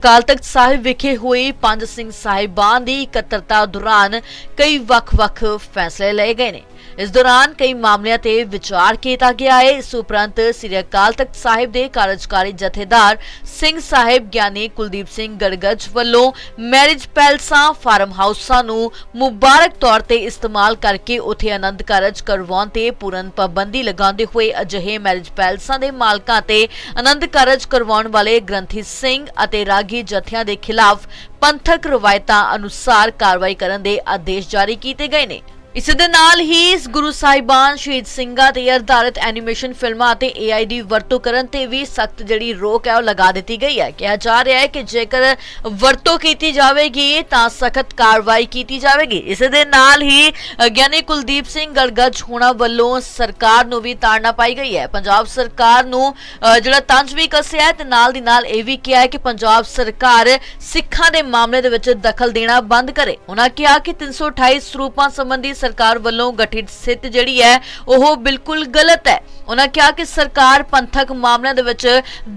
ਅਕਾਲ ਤਖਤ ਸਾਹਿਬ ਵਿਖੇ ਹੋਏ ਪੰਜ ਸਿੰਘ ਸਾਹਿਬਾਨ ਦੀ ਇਕੱਤਰਤਾ ਦੌਰਾਨ ਕਈ ਵੱਖ-ਵੱਖ ਫੈਸਲੇ ਲਏ ਗਏ ਨੇ। ਇਸ ਦੌਰਾਨ ਕਈ ਮਾਮਲਿਆਂ ਤੇ ਵਿਚਾਰ ਕੀਤਾ ਗਿਆ ਹੈ। ਇਸ ਉਪਰੰਤ ਸ੍ਰੀ ਅਕਾਲ ਤਖਤ ਸਾਹਿਬ ਦੇ ਕਾਰਜਕਾਰੀ ਜਥੇਦਾਰ ਸਿੰਘ ਸਾਹਿਬ ਗਿਆਨੀ ਕੁਲਦੀਪ ਸਿੰਘ ਗੜਗੜ ਵੱਲੋਂ ਮੈਰਿਜ ਪੈਲਸਾਂ, ਫਾਰਮ ਹਾਊਸਾਂ ਨੂੰ ਮੁਬਾਰਕ ਤੌਰ ਤੇ ਇਸਤੇਮਾਲ ਕਰਕੇ ਉਥੇ ਆਨੰਦ ਕਾਰਜ ਕਰਵਾਉਣ ਤੇ ਪੂਰਨ ਪਾਬੰਦੀ ਲਗਾਉਂਦੇ ਹੋਏ ਅਜਿਹੇ ਮੈਰਿਜ ਪੈਲਸਾਂ ਦੇ ਮਾਲਕਾਂ ਤੇ ਆਨੰਦ ਕਾਰਜ ਕਰਵਾਉਣ ਵਾਲੇ ਗ੍ਰੰਥੀ ਸਿੰਘ ਅਤੇ ਰਾਗੀ ਜਥਿਆਂ ਦੇ ਖਿਲਾਫ ਪੰਥਕ ਰਵਾਇਤਾਂ ਅਨੁਸਾਰ ਕਾਰਵਾਈ ਕਰਨ ਦੇ ਆਦੇਸ਼ ਜਾਰੀ ਕੀਤੇ ਗਏ ਨੇ। ਇਸ ਦੇ ਨਾਲ ਹੀ ਇਸ ਗੁਰੂ ਸਾਹਿਬਾਨ ਸ਼ਹੀਦ ਸਿੰਘਾਂ ਤੇ ਆਧਾਰਿਤ ਐਨੀਮੇਸ਼ਨ ਫਿਲਮਾਂ ਅਤੇ AI ਦੀ ਵਰਤੋਂ ਕਰਨ ਤੇ ਵੀ ਸਖਤ ਜਿਹੜੀ ਰੋਕ ਹੈ ਉਹ ਲਗਾ ਦਿੱਤੀ ਗਈ ਹੈ। ਕਿਹਾ ਜਾ ਰਿਹਾ ਹੈ ਕਿ ਜੇਕਰ ਵਰਤੋਂ ਕੀਤੀ ਜਾਵੇਗੀ ਤਾਂ ਸਖਤ ਕਾਰਵਾਈ ਕੀਤੀ ਜਾਵੇਗੀ। ਇਸ ਦੇ ਨਾਲ ਹੀ ਗਿਆਨੀ ਕੁਲਦੀਪ ਸਿੰਘ ਗੜਗੜ ਹੋਣਾ ਵੱਲੋਂ ਸਰਕਾਰ ਨੂੰ ਵੀ ਤਾੜਨਾ ਪਾਈ ਗਈ ਹੈ। ਪੰਜਾਬ ਸਰਕਾਰ ਨੂੰ ਜਿਹੜਾ ਤੰਜ ਵੀ ਕੱਸਿਆ ਹੈ ਤੇ ਨਾਲ ਦੀ ਨਾਲ ਇਹ ਵੀ ਕਿਹਾ ਹੈ ਕਿ ਪੰਜਾਬ ਸਰਕਾਰ ਸਿੱਖਾਂ ਦੇ ਮਾਮਲੇ ਦੇ ਵਿੱਚ ਦਖਲ ਦੇਣਾ ਬੰਦ ਕਰੇ। ਉਹਨਾਂ ਕਿਹਾ ਕਿ 328 ਸਰੂਪਾਂ ਸੰਬੰਧੀ ਸਰਕਾਰ ਵੱਲੋਂ ਗਠਿਤ ਸਥਿਤ ਜਿਹੜੀ ਹੈ ਉਹ ਬਿਲਕੁਲ ਗਲਤ ਹੈ। ਉਹਨਾਂ ਕਿਹਾ ਕਿ ਸਰਕਾਰ ਪੰਥਕ ਮਾਮਲਿਆਂ ਦੇ ਵਿੱਚ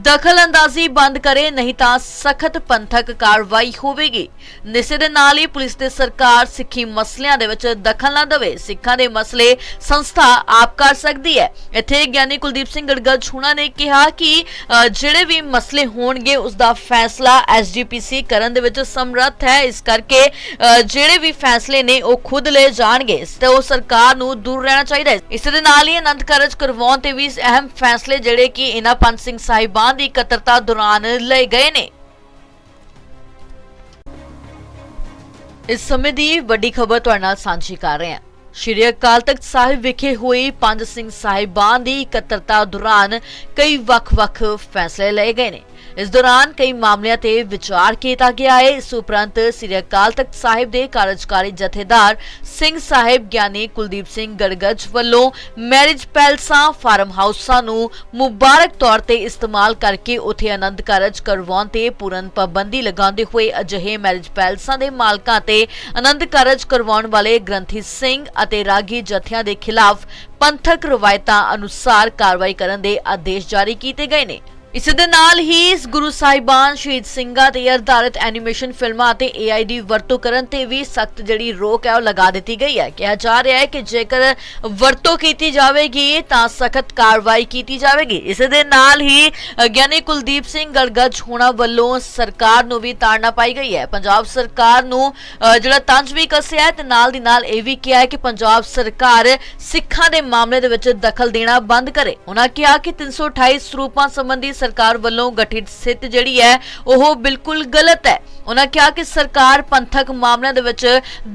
ਦਖਲ ਅੰਦਾਜ਼ੀ ਬੰਦ ਕਰੇ ਨਹੀਂ ਤਾਂ ਸਖਤ ਪੰਥਕ ਕਾਰਵਾਈ ਹੋਵੇਗੀ। ਨਿਸੇ ਦੇ ਨਾਲ ਹੀ ਪੁਲਿਸ ਤੇ ਸਰਕਾਰ ਸਿੱਖੀ ਮਸਲਿਆਂ ਦੇ ਵਿੱਚ ਦਖਲ ਨਾ ਦੇਵੇ। ਸਿੱਖਾਂ ਦੇ ਮਸਲੇ ਸੰਸਥਾ ਆਪ ਕਰ ਸਕਦੀ ਹੈ। ਇੱਥੇ ਗਿਆਨੀ ਕੁਲਦੀਪ ਸਿੰਘ ਗੜਗੜ ਛੂਣਾ ਨੇ ਕਿਹਾ ਕਿ ਜਿਹੜੇ ਵੀ ਮਸਲੇ ਹੋਣਗੇ ਉਸ ਦਾ ਫੈਸਲਾ ਐਸਜੀਪੀਸੀ ਕਰਨ ਦੇ ਵਿੱਚ ਸਮਰੱਥ ਹੈ। ਇਸ ਕਰਕੇ ਅ, ਜਿਹੜੇ ਵੀ ਫੈਸਲੇ ਨੇ ਉਹ ਖੁਦ ਲਏ ਜਾਣਗੇ। ਤੇ ਉਹ ਸਰਕਾਰ ਨੂੰ ਦੂਰ ਰਹਿਣਾ ਚਾਹੀਦਾ ਹੈ। ਇਸ ਦੇ ਨਾਲ ਹੀ ਆਨੰਦ ਕਾਰਜ ਕਰਵਾਉਣ ਤੇ ਵੀ ਅਹਿਮ ਫੈਸਲੇ ਜਿਹੜੇ ਕਿ ਇਹਨਾਂ ਪੰਜ ਸਿੰਘ ਸਾਹਿਬਾਨ ਦੀ ਇਕੱਤਰਤਾ ਦੌਰਾਨ ਲਏ ਗਏ ਨੇ। ਇਸ ਸਮੇਂ ਦੀ ਵੱਡੀ ਖਬਰ ਤੁਹਾਡੇ ਨਾਲ ਸਾਂਝੀ ਕਰ ਰਹੇ ਹਾਂ। ਸ਼੍ਰੀ ਅਕਾਲ ਤਖਤ ਸਾਹਿਬ ਵਿਖੇ ਹੋਏ ਪੰਜ ਸਿੰਘ ਸਾਹਿਬਾਨ ਦੀ ਇਕੱਤਰਤਾ ਦੌਰਾਨ ਕਈ ਵੱਖ-ਵੱਖ ਫੈਸਲੇ ਲਏ ਗਏ ਨੇ। ਇਸ ਦੌਰਾਨ ਕਈ ਮਾਮਲਿਆਂ ਤੇ ਵਿਚਾਰ ਕੀਤਾ ਗਿਆ ਹੈ। ਇਸ ਉਪਰੰਤ ਸ੍ਰੀ ਅਕਾਲ ਤਖਤ ਸਾਹਿਬ ਦੇ ਕਾਰਜਕਾਰੀ ਜਥੇਦਾਰ ਸਿੰਘ ਸਾਹਿਬ ਗਿਆਨੀ ਕੁਲਦੀਪ ਸਿੰਘ ਗੜਗੜ ਵੱਲੋਂ ਮੈਰਿਜ ਪੈਲਸਾਂ, ਫਾਰਮ ਹਾਊਸਾਂ ਨੂੰ ਮੁਬਾਰਕ ਤੌਰ ਤੇ ਇਸਤੇਮਾਲ ਕਰਕੇ ਉਥੇ ਆਨੰਦ ਕਾਰਜ ਕਰਵਾਉਣ ਤੇ ਪੂਰਨ ਪਾਬੰਦੀ ਲਗਾਉਂਦੇ ਹੋਏ ਅਜਿਹੇ ਮੈਰਿਜ ਪੈਲਸਾਂ ਦੇ ਮਾਲਕਾਂ ਤੇ ਆਨੰਦ ਕਾਰਜ ਕਰਵਾਉਣ ਵਾਲੇ ਗ੍ਰੰਥੀ ਸਿੰਘ ਅਤੇ ਰਾਗੀ ਜਥਿਆਂ ਦੇ ਖਿਲਾਫ ਪੰਥਕ ਰਵਾਇਤਾਂ ਅਨੁਸਾਰ ਕਾਰਵਾਈ ਕਰਨ ਦੇ ਆਦੇਸ਼ ਜਾਰੀ ਕੀਤੇ ਗਏ ਨੇ। ਇਸ ਦੇ ਨਾਲ ਹੀ ਗੁਰੂ ਸਾਹਿਬਾਨ ਸ਼ਹੀਦ ਸਿੰਘਾਂ ਤੇ ਆਧਾਰਿਤ ਐਨੀਮੇਸ਼ਨ ਫਿਲਮਾਂ ਅਤੇ AI ਦੀ ਵਰਤੋਂ ਕਰਨ ਤੇ ਵੀ ਸਖਤ ਜਿਹੜੀ ਰੋਕ ਹੈ ਉਹ ਲਗਾ ਦਿੱਤੀ ਗਈ ਹੈ। ਕਿਹਾ ਜਾ ਰਿਹਾ ਹੈ ਕਿ ਜੇਕਰ ਵਰਤੋਂ ਕੀਤੀ ਜਾਵੇਗੀ ਤਾਂ ਸਖਤ ਕਾਰਵਾਈ ਕੀਤੀ ਜਾਵੇਗੀ। ਇਸ ਦੇ ਨਾਲ ਹੀ ਗਿਆਨੀ ਕੁਲਦੀਪ ਸਿੰਘ ਗੜਗੜ ਹੋਣਾ ਵੱਲੋਂ ਸਰਕਾਰ ਨੂੰ ਵੀ ਤਾੜਨਾ ਪਾਈ ਗਈ ਹੈ। ਪੰਜਾਬ ਸਰਕਾਰ ਨੂੰ ਜਿਹੜਾ ਤੰਜ ਵੀ ਕੱਸਿਆ ਤੇ ਨਾਲ ਦੀ ਨਾਲ ਇਹ ਵੀ ਕਿਹਾ ਹੈ ਕਿ ਪੰਜਾਬ ਸਰਕਾਰ ਸਿੱਖਾਂ ਦੇ ਮਾਮਲੇ ਦੇ ਵਿੱਚ ਦਖਲ ਦੇਣਾ ਬੰਦ ਕਰੇ। ਉਹਨਾਂ ਕਿਹਾ ਕਿ 328 ਸਰੂਪਾਂ ਸੰਬੰਧੀ ਸਰਕਾਰ ਵੱਲੋਂ ਗਠਿਤ ਸਥਿਤ ਜਿਹੜੀ ਹੈ ਉਹ ਬਿਲਕੁਲ ਗਲਤ ਹੈ। ਉਹਨਾਂ ਕਿਹਾ ਕਿ ਸਰਕਾਰ ਪੰਥਕ ਮਾਮਲਿਆਂ ਦੇ ਵਿੱਚ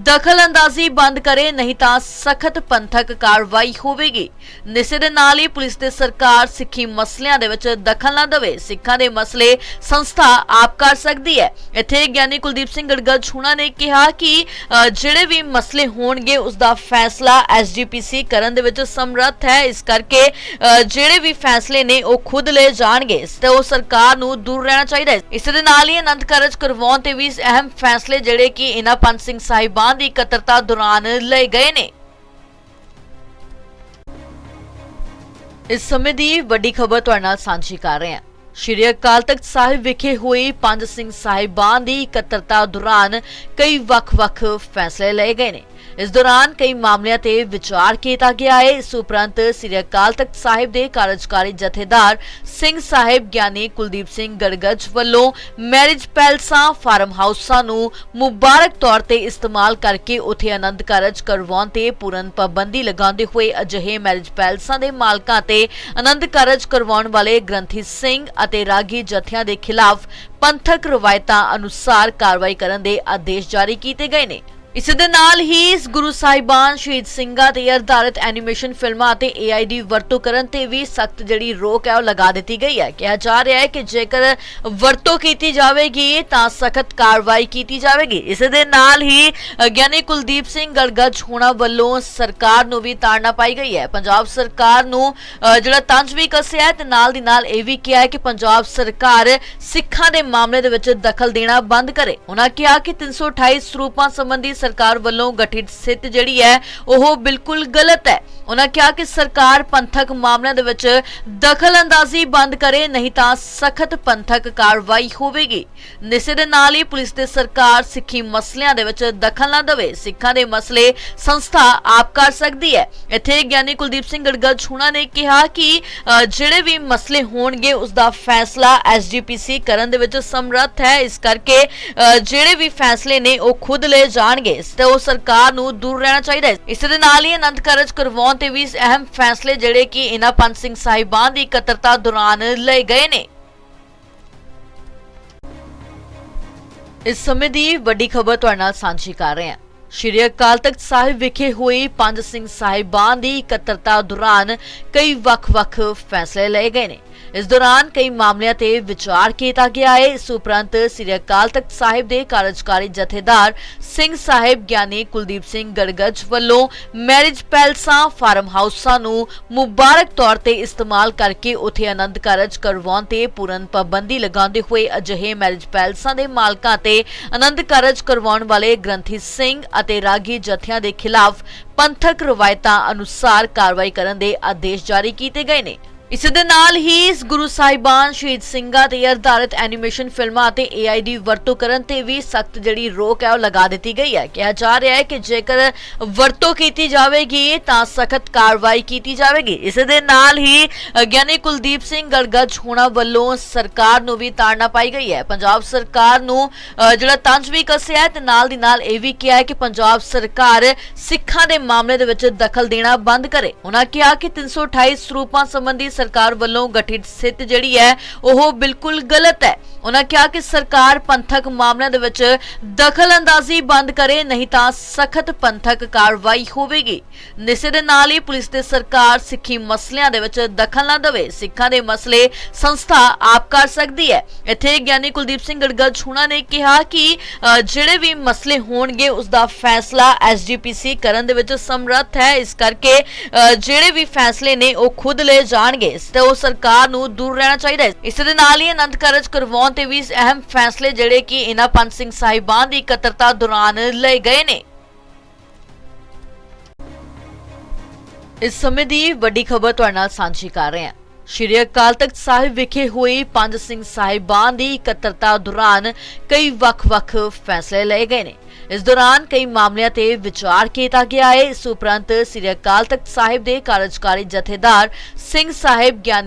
ਦਖਲ ਅੰਦਾਜ਼ੀ ਬੰਦ ਕਰੇ, ਨਹੀਂ ਤਾਂ ਸਖਤ ਪੰਥਕ ਕਾਰਵਾਈ ਹੋਵੇਗੀ। ਨਿਸੇ ਦੇ ਨਾਲ ਹੀ ਪੁਲਿਸ ਤੇ ਸਰਕਾਰ ਸਿੱਖੀ ਮਸਲਿਆਂ ਦੇ ਵਿੱਚ ਦਖਲ ਨਾ ਦੇਵੇ। ਸਿੱਖਾਂ ਦੇ ਮਸਲੇ ਸੰਸਥਾ ਆਪ ਕਰ ਸਕਦੀ ਹੈ। ਇੱਥੇ ਗਿਆਨੀ ਕੁਲਦੀਪ ਸਿੰਘ ਗੜਗੜ ਛੂਣਾ ਨੇ ਕਿਹਾ ਕਿ ਜਿਹੜੇ ਵੀ ਮਸਲੇ ਹੋਣਗੇ, ਉਸ ਦਾ ਫੈਸਲਾ ਐਸਜੀਪੀਸੀ ਕਰਨ ਦੇ ਵਿੱਚ ਸਮਰੱਥ ਹੈ। ਇਸ ਕਰਕੇ ਜਿਹੜੇ ਵੀ ਫੈਸਲੇ ਨੇ, ਉਹ ਖੁਦ ਲਏ ਜਾਣਗੇ। ਤੇ ਉਹ ਸਰਕਾਰ ਨੂੰ ਦੂਰ ਰਹਿਣਾ ਚਾਹੀਦਾ ਹੈ। ਇਸ ਦੇ ਨਾਲ ਹੀ ਅਨੰਦ ਕਾਰਜ ਕਰਵਾਉਣ ਤੇ ਵੀ ਅਹਿਮ ਫੈਸਲੇ ਜਿਹੜੇ ਕਿ ਇਹਨਾਂ ਪੰਜ ਸਿੰਘ ਸਾਹਿਬਾਨ ਦੀ ਇਕੱਤਰਤਾ ਦੌਰਾਨ ਲਏ ਗਏ ਨੇ। ਇਸ ਸਮੇਂ ਦੀ ਵੱਡੀ ਖਬਰ ਤੁਹਾਡੇ ਨਾਲ ਸਾਂਝੀ ਕਰ ਰਹੇ ਹਾਂ। ਸ਼੍ਰੀ ਅਕਾਲ ਤਖਤ ਸਾਹਿਬ ਵਿਖੇ ਹੋਏ ਪੰਜ ਸਿੰਘ ਸਾਹਿਬਾਨ ਦੀ ਇਕੱਤਰਤਾ ਦੌਰਾਨ ਕਈ ਵੱਖ-ਵੱਖ ਫੈਸਲੇ ਲਏ ਗਏ ਨੇ। ਇਸ ਦੌਰਾਨ ਕਈ ਮਾਮਲਿਆਂ ਤੇ ਵਿਚਾਰ ਕੀਤਾ ਗਿਆ ਹੈ। ਇਸ ਉਪਰੰਤ ਸ੍ਰੀ ਅਕਾਲ ਤਖਤ ਸਾਹਿਬ ਦੇ ਕਾਰਜਕਾਰੀ ਜਥੇਦਾਰ ਸਿੰਘ ਸਾਹਿਬ ਗਿਆਨੀ ਕੁਲਦੀਪ ਸਿੰਘ ਗੜਗੜ ਵੱਲੋਂ ਮੈਰਿਜ ਪੈਲਸਾਂ, ਫਾਰਮ ਹਾਊਸਾਂ ਨੂੰ ਮੁਬਾਰਕ ਤੌਰ ਤੇ ਇਸਤੇਮਾਲ ਕਰਕੇ ਉਥੇ ਆਨੰਦ ਕਾਰਜ ਕਰਵਾਉਣ ਤੇ ਪੂਰਨ ਪਾਬੰਦੀ ਲਗਾਉਂਦੇ ਹੋਏ ਅਜਿਹੇ ਮੈਰਿਜ ਪੈਲਸਾਂ ਦੇ ਮਾਲਕਾਂ ਤੇ ਆਨੰਦ ਕਾਰਜ ਕਰਵਾਉਣ ਵਾਲੇ ਗ੍ਰੰਥੀ ਸਿੰਘ ਅਤੇ ਰਾਗੀ ਜਥਿਆਂ ਦੇ ਖਿਲਾਫ ਪੰਥਕ ਰਵਾਇਤਾਂ ਅਨੁਸਾਰ ਕਾਰਵਾਈ ਕਰਨ ਦੇ ਆਦੇਸ਼ ਜਾਰੀ ਕੀਤੇ ਗਏ ਨੇ। ਇਸ ਦੇ ਨਾਲ ਹੀ ਇਸ ਗੁਰੂ ਸਾਹਿਬਾਨ ਸ਼ਹੀਦ ਸਿੰਘਾਂ ਤੇ ਆਧਾਰਿਤ ਐਨੀਮੇਸ਼ਨ ਫਿਲਮਾਂ ਅਤੇ AI ਦੀ ਵਰਤੋਂ ਕਰਨ ਤੇ ਵੀ ਸਖਤ ਜਿਹੜੀ ਰੋਕ ਹੈ ਉਹ ਲਗਾ ਦਿੱਤੀ ਗਈ ਹੈ। ਕਿਹਾ ਜਾ ਰਿਹਾ ਹੈ ਕਿ ਜੇਕਰ ਵਰਤੋਂ ਕੀਤੀ ਜਾਵੇਗੀ ਤਾਂ ਸਖਤ ਕਾਰਵਾਈ ਕੀਤੀ ਜਾਵੇਗੀ। ਇਸ ਦੇ ਨਾਲ ਹੀ ਗਿਆਨੀ ਕੁਲਦੀਪ ਸਿੰਘ ਗੜਗੜ ਹੋਣਾ ਵੱਲੋਂ ਸਰਕਾਰ ਨੂੰ ਵੀ ਤਾੜਨਾ ਪਾਈ ਗਈ ਹੈ। ਪੰਜਾਬ ਸਰਕਾਰ ਨੂੰ ਜਿਹੜਾ ਤੰਜ ਵੀ ਕੱਸਿਆ ਤੇ ਨਾਲ ਦੀ ਨਾਲ ਇਹ ਵੀ ਕਿਹਾ ਹੈ ਕਿ ਪੰਜਾਬ ਸਰਕਾਰ ਸਿੱਖਾਂ ਦੇ ਮਾਮਲੇ ਦੇ ਵਿੱਚ ਦਖਲ ਦੇਣਾ ਬੰਦ ਕਰੇ। ਉਹਨਾਂ ਕਿਹਾ ਕਿ 328 ਸਰੂਪਾਂ ਸੰਬੰਧੀ ਸਰਕਾਰ ਵੱਲੋਂ ਗਠਿਤ ਸਥਿਤ ਜਿਹੜੀ ਹੈ ਉਹ ਬਿਲਕੁਲ ਗਲਤ ਹੈ। ਉਹਨਾਂ ਕਿਹਾ ਕਿ ਸਰਕਾਰ ਪੰਥਕ ਮਾਮਲਿਆਂ ਦੇ ਵਿੱਚ ਦਖਲ ਅੰਦਾਜ਼ੀ ਬੰਦ ਕਰੇ ਨਹੀਂ ਤਾਂ ਸਖਤ ਪੰਥਕ ਕਾਰਵਾਈ ਹੋਵੇਗੀ। ਨਿਸੇ ਦੇ ਨਾਲ ਹੀ ਪੁਲਿਸ ਤੇ ਸਰਕਾਰ ਸਿੱਖੀ ਮਸਲਿਆਂ ਦੇ ਵਿੱਚ ਦਖਲ ਨਾ ਦੇਵੇ। ਸਿੱਖਾਂ ਦੇ ਮਸਲੇ ਸੰਸਥਾ ਆਪ ਕਰ ਸਕਦੀ ਹੈ। ਇੱਥੇ ਗਿਆਨੀ ਕੁਲਦੀਪ ਸਿੰਘ ਗੜਗੜ ਛੂਣਾ ਨੇ ਕਿਹਾ ਕਿ ਜਿਹੜੇ ਵੀ ਮਸਲੇ ਹੋਣਗੇ ਉਸ ਦਾ ਫੈਸਲਾ ਐਸਜੀਪੀਸੀ ਕਰਨ ਦੇ ਵਿੱਚ ਸਮਰੱਥ ਹੈ। ਇਸ ਕਰਕੇ ਅ, ਜਿਹੜੇ ਵੀ ਫੈਸਲੇ ਨੇ ਉਹ ਖੁਦ ਲਏ ਜਾਣਗੇ। ਤੇ ਉਹ ਸਰਕਾਰ ਨੂੰ ਦੂਰ ਰਹਿਣਾ ਚਾਹੀਦਾ ਹੈ। ਇਸ ਦੇ ਨਾਲ ਹੀ ਆਨੰਦ ਕਾਰਜ ਕਰਵਾਉਣ ਤੇ ਵੀ ਅਹਿਮ ਫੈਸਲੇ ਜਿਹੜੇ ਕਿ ਇਹਨਾਂ ਪੰਜ ਸਿੰਘ ਸਾਹਿਬਾਨ ਦੀ ਇਕੱਤਰਤਾ ਦੌਰਾਨ ਲਏ ਗਏ ਨੇ। ਇਸ ਸਮੇਂ ਦੀ ਵੱਡੀ ਖਬਰ ਤੁਹਾਡੇ ਨਾਲ ਸਾਂਝੀ ਕਰ ਰਹੇ ਹਾਂ। ਸ਼੍ਰੀ ਅਕਾਲ ਤਖਤ ਸਾਹਿਬ ਵਿਖੇ ਹੋਏ ਪੰਜ ਸਿੰਘ ਸਾਹਿਬਾਨ ਦੀ ਇਕੱਤਰਤਾ ਦੌਰਾਨ ਕਈ ਵੱਖ-ਵੱਖ ਫੈਸਲੇ ਲਏ ਗਏ ਨੇ। ਇਸ ਦੌਰਾਨ ਕਈ ਮਾਮਲਿਆਂ ਤੇ ਵਿਚਾਰ ਕੀਤਾ ਗਿਆ ਹੈ। ਇਸ ਉਪਰੰਤ ਸ੍ਰੀ ਅਕਾਲ ਤਖਤ ਸਾਹਿਬ ਦੇ ਕਾਰਜਕਾਰੀ ਜਥੇਦਾਰ ਸਿੰਘ ਸਾਹਿਬ ਗਿਆਨੀ ਕੁਲਦੀਪ ਸਿੰਘ ਗੜਗੜ ਵੱਲੋਂ ਮੈਰਿਜ ਪੈਲਸਾਂ, ਫਾਰਮ ਹਾਊਸਾਂ ਨੂੰ ਮੁਬਾਰਕ ਤੌਰ ਤੇ ਇਸਤੇਮਾਲ ਕਰਕੇ ਉਥੇ ਆਨੰਦ ਕਾਰਜ ਕਰਵਾਉਣ ਤੇ ਪੂਰਨ ਪਾਬੰਦੀ ਲਗਾਉਂਦੇ ਹੋਏ ਅਜਿਹੇ ਮੈਰਿਜ ਪੈਲਸਾਂ ਦੇ ਮਾਲਕਾਂ ਤੇ ਆਨੰਦ ਕਾਰਜ ਕਰਵਾਉਣ ਵਾਲੇ ਗ੍ਰੰਥੀ ਸਿੰਘ ਅਤੇ ਰਾਗੀ ਜਥਿਆਂ ਦੇ ਖਿਲਾਫ ਪੰਥਕ ਰਵਾਇਤਾਂ ਅਨੁਸਾਰ ਕਾਰਵਾਈ ਕਰਨ ਦੇ ਆਦੇਸ਼ ਜਾਰੀ ਕੀਤੇ ਗਏ ਨੇ। ਇਸ ਦੇ ਨਾਲ ਹੀ ਗੁਰੂ ਸਾਹਿਬਾਨ ਸ਼ਹੀਦ ਸਿੰਘਾਂ ਤੇ ਆਧਾਰਿਤ ਐਨੀਮੇਸ਼ਨ ਫਿਲਮਾਂ ਅਤੇ AI ਦੀ ਵਰਤੋਂ ਕਰਨ ਤੇ ਵੀ ਸਖਤ ਜਿਹੜੀ ਰੋਕ ਹੈ ਉਹ ਲਗਾ ਦਿੱਤੀ ਗਈ ਹੈ। ਕਿਹਾ ਜਾ ਰਿਹਾ ਹੈ ਕਿ ਜੇਕਰ ਵਰਤੋਂ ਕੀਤੀ ਜਾਵੇਗੀ ਤਾਂ ਸਖਤ ਕਾਰਵਾਈ ਕੀਤੀ ਜਾਵੇਗੀ। ਇਸ ਦੇ ਨਾਲ ਹੀ ਗਿਆਨੀ ਕੁਲਦੀਪ ਸਿੰਘ ਗੜਗੜ ਹੋਣਾ ਵੱਲੋਂ ਸਰਕਾਰ ਨੂੰ ਵੀ ਤਾੜਨਾ ਪਾਈ ਗਈ ਹੈ। ਪੰਜਾਬ ਸਰਕਾਰ ਨੂੰ ਜਿਹੜਾ ਤੰਜ ਵੀ ਕੱਸਿਆ ਹੈ ਤੇ ਨਾਲ ਦੀ ਨਾਲ ਇਹ ਵੀ ਕਿਹਾ ਹੈ ਕਿ ਪੰਜਾਬ ਸਰਕਾਰ ਸਿੱਖਾਂ ਦੇ ਮਾਮਲੇ ਦੇ ਵਿੱਚ ਦਖਲ ਦੇਣਾ ਬੰਦ ਕਰੇ। ਉਹਨਾਂ ਕਿਹਾ ਕਿ 328 ਸਰੂਪਾਂ ਸੰਬੰਧੀ ਸਰਕਾਰ ਵੱਲੋਂ ਗਠਿਤ ਸਥਿਤ ਜਿਹੜੀ ਹੈ ਉਹ ਬਿਲਕੁਲ ਗਲਤ ਹੈ। ਉਹਨਾਂ ਕਿਹਾ ਕਿ ਸਰਕਾਰ ਪੰਥਕ ਮਾਮਲਿਆਂ ਦੇ ਵਿੱਚ ਦਖਲ ਅੰਦਾਜ਼ੀ ਬੰਦ ਕਰੇ, ਨਹੀਂ ਤਾਂ ਸਖਤ ਪੰਥਕ ਕਾਰਵਾਈ ਹੋਵੇਗੀ। ਨਿਸੇ ਦੇ ਨਾਲ ਹੀ ਪੁਲਿਸ ਤੇ ਸਰਕਾਰ ਸਿੱਖੀ ਮਸਲਿਆਂ ਦੇ ਵਿੱਚ ਦਖਲ ਨਾ ਦੇਵੇ। ਸਿੱਖਾਂ ਦੇ ਮਸਲੇ ਸੰਸਥਾ ਆਪ ਕਰ ਸਕਦੀ ਹੈ। ਇੱਥੇ ਗਿਆਨੀ ਕੁਲਦੀਪ ਸਿੰਘ ਗੜਗੜ ਛੂਣਾ ਨੇ ਕਿਹਾ ਕਿ ਜਿਹੜੇ ਵੀ ਮਸਲੇ ਹੋਣਗੇ, ਉਸ ਦਾ ਫੈਸਲਾ ਐਸਜੀਪੀਸੀ ਕਰਨ ਦੇ ਵਿੱਚ ਸਮਰੱਥ ਹੈ। ਇਸ ਕਰਕੇ ਜਿਹੜੇ ਵੀ ਫੈਸਲੇ ਨੇ, ਉਹ ਖੁਦ ਲਏ ਜਾਣਗੇ। ਤੇ ਉਹ ਸਰਕਾਰ ਨੂੰ ਦੂਰ ਰਹਿਣਾ ਚਾਹੀਦਾ ਹੈ। ਇਸ ਦੇ ਨਾਲ ਹੀ ਅਨੰਦ ਕਾਰਜ ਕਰਵਾਉਣ ਤੇ ਵੀ ਅਹਿਮ ਫੈਸਲੇ ਜਿਹੜੇ ਕਿ ਇਹਨਾਂ ਪੰਜ ਸਿੰਘ ਸਾਹਿਬਾਨ ਦੀ ਇਕੱਤਰਤਾ ਦੌਰਾਨ ਲਏ ਗਏ ਨੇ। ਇਸ ਸਮੇਂ ਦੀ ਵੱਡੀ ਖਬਰ ਤੁਹਾਡੇ ਨਾਲ ਸਾਂਝੀ ਕਰ ਰਹੇ ਹਾਂ। ਸ਼੍ਰੀ ਅਕਾਲ ਤਖਤ ਸਾਹਿਬ ਵਿਖੇ ਹੋਈ ਪੰਜ ਸਿੰਘ ਸਾਹਿਬਾਨ ਦੀ ਇਕੱਤਰਤਾ ਦੌਰਾਨ ਕਈ ਵੱਖ-ਵੱਖ ਫੈਸਲੇ ਲਏ ਗਏ ਨੇ। ਇਸ ਦੌਰਾਨ ਕਈ ਮਾਮਲਿਆਂ ਤੇ ਵਿਚਾਰ ਕੀਤਾ ਗਿਆ ਹੈ। ਇਸ ਉਪਰੰਤ ਸ੍ਰੀ ਅਕਾਲ ਤਖਤ ਸਾਹਿਬ ਦੇ ਕਾਰਜਕਾਰੀ ਜਥੇਦਾਰ ਸਿੰਘ ਸਾਹਿਬ ਗਿਆਨੀ